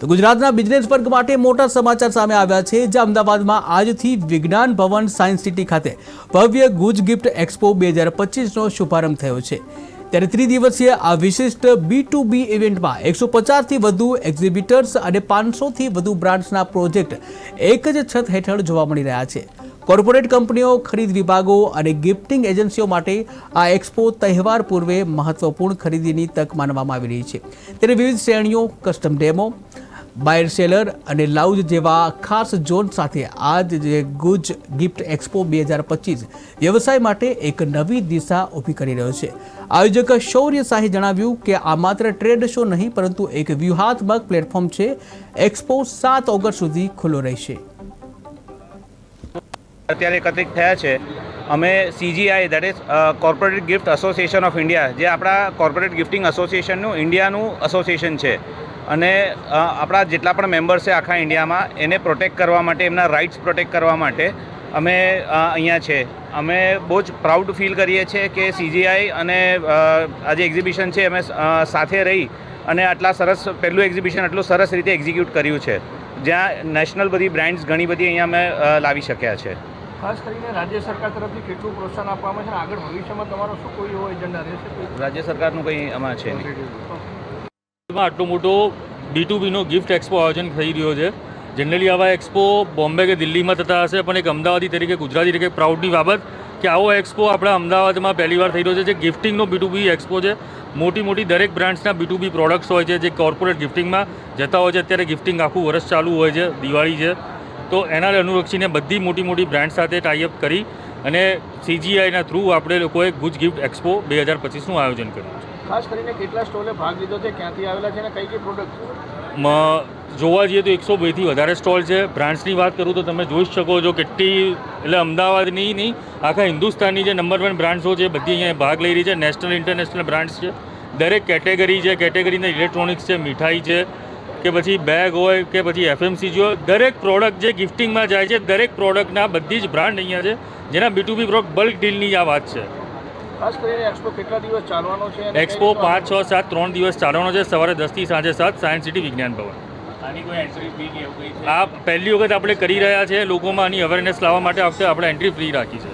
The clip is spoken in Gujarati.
તો ગુજરાતના બિઝનેસ વર્ગ માટે મોટા સમાચાર સામે આવ્યા છે, જે અમદાવાદમાં આજથી વિજ્ઞાન ભવન સાયન્સ સિટી ખાતે ભવ્ય ગુજ ગિફ્ટ એક્સપો બે હજાર પચીસનો શુભારંભ થયો છે. ત્યારે ત્રિદિવસીય આ વિશિષ્ટ બી ટુ બી ઇવેન્ટમાં એકસો પચાસથી વધુ એક્ઝિબિટર્સ અને પાંચસોથી વધુ બ્રાન્ડ્સના પ્રોજેક્ટ એક જ છત હેઠળ જોવા મળી રહ્યા છે. કોર્પોરેટ કંપનીઓ, ખરીદ વિભાગો અને ગિફ્ટિંગ એજન્સીઓ માટે આ એક્સપો તહેવાર પૂર્વે મહત્વપૂર્ણ ખરીદીની તક માનવામાં આવી રહી છે. ત્યારે વિવિધ શ્રેણીઓ, કસ્ટમ ડેમો, બાયર સેલર અને લાઉજ જેવા ખાસ ઝોન સાથે આ જે ગુજ ગિફ્ટ એક્સપો બે હજાર પચીસ વ્યવસાય માટે એક નવી દિશા ઊભી કરી રહ્યો છે. આયોજક શૌર્ય શાહે જણાવ્યું કે આ માત્ર ટ્રેડ શો નહીં, પરંતુ એક વ્યૂહાત્મક પ્લેટફોર્મ છે. એક્સપો સાત ઓગસ્ટ સુધી ખુલ્લો રહેશે. અત્યારે એકત્રિત થયા છે. અમે CGI that is corporate gift association of India જે આપણા કોર્પોરેટ ગિફ્ટિંગ એસોસિએશનનું ઇન્ડિયાનું એસોસિએશન છે. અને આપણા જેટલા પણ મેમ્બર્સ છે આખા ઇન્ડિયામાં એને પ્રોટેક્ટ કરવા માટે, એમના રાઇટ્સ પ્રોટેક્ટ કરવા માટે અમે અહીંયા છે. અમે બહુ જ પ્રાઉડ ફીલ કરીએ છીએ કે સીજીઆઈ અને આ જે એક્ઝિબિશન છે, અમે સાથે રહી અને આટલા સરસ, પહેલું એક્ઝિબિશન આટલું સરસ રીતે એક્ઝિક્યુટ કર્યું છે. જ્યાં નેશનલ બધી બ્રાન્ડ્સ ઘણી બધી અહીંયા અમે લાવી શક્યા છે. ખાસ કરીને રાજ્ય સરકાર તરફથી કેટલું પ્રોત્સાહન આપવામાં છે આગળ ભવિષ્યમાં તમારો શું કોઈ એવો એજન્ડા રહેશે? રાજ્ય સરકારનું કંઈ આમાં છે નહીં. આટલો મોટો બી ટુ બીનો ગિફ્ટ એક્સપો આયોજન થઈ રહ્યો છે. જનરલી આવા એક્સપો બોમ્બે કે દિલ્હીમાં થતા હશે પણ એક અમદાવાદી તરીકે ગુજરાતી તરીકે પ્રાઉડની બાબત કે આવો એક્સપો આપણા અમદાવાદમાં પહેલી વાર થઈ રહ્યો છે જે ગિફ્ટિંગનો બી ટુ બી એક્સપો છે. મોટી મોટી દરેક બ્રાન્ડ્સના બી ટુ બી પ્રોડક્ટ્સ હોય છે જે કોર્પોરેટ ગિફ્ટિંગમાં જતા હોય છે. અત્યારે ગિફ્ટિંગ આખું વર્ષ ચાલુ હોય છે દિવાળી છે. તો એના અનુલક્ષીને બધી મોટી મોટી બ્રાન્ડ સાથે ટાઈઅપ કરી અને સીજીઆઈના થ્રુ આપણે લોકોએ ગુજ ગિફ્ટ એક્સપો બે હજાર પચીસનું આયોજન કર્યું છે. ખાસ કરીને કેટલા સ્ટોલે ભાગ લીધો છે ક્યાંથી આવેલા છે અને કઈ કઈ પ્રોડક્ટ જોવા જઈએ તો એકસો બેથી વધારે સ્ટોલ છે. બ્રાન્ડ્સની વાત કરું તો તમે જોઈ જ શકો છો કેટલી એટલે અમદાવાદની નહીં આખા હિન્દુસ્તાનની જે નંબર વન બ્રાન્ડ્સો છે બધી અહીંયા ભાગ લઈ રહી છે. નેશનલ ઇન્ટરનેશનલ બ્રાન્ડ્સ છે. દરેક કેટેગરી છે. કેટેગરીના ઇલેક્ટ્રોનિક્સ છે મીઠાઈ છે કે પછી બેગ હોય કે પછી એફએમસીજી હોય દરેક પ્રોડક્ટ જે ગિફ્ટિંગમાં જાય છે દરેક પ્રોડક્ટના બધી જ બ્રાન્ડ અહીંયા છે જેના B to B product bulk ડીલની આ વાત છે. એક્સપો કેટલા દિવસ ચાલવાનો છે અને કઈ એક્સપો રીતનું પાંચ છ સાત ત્રણ દિવસ ચાલવાનો છે સવારે દસથી સાંજે સાત સાયન્સ સિટી વિજ્ઞાન ભવન. આની કોઈ એન્ટ્રી ફી કે એવું કંઈ આ પહેલી વખત આપણે કરી રહ્યા છે લોકોમાં આની અવેરનેસ લાવવા માટે આપણે આપણે એન્ટ્રી ફ્રી રાખી છે.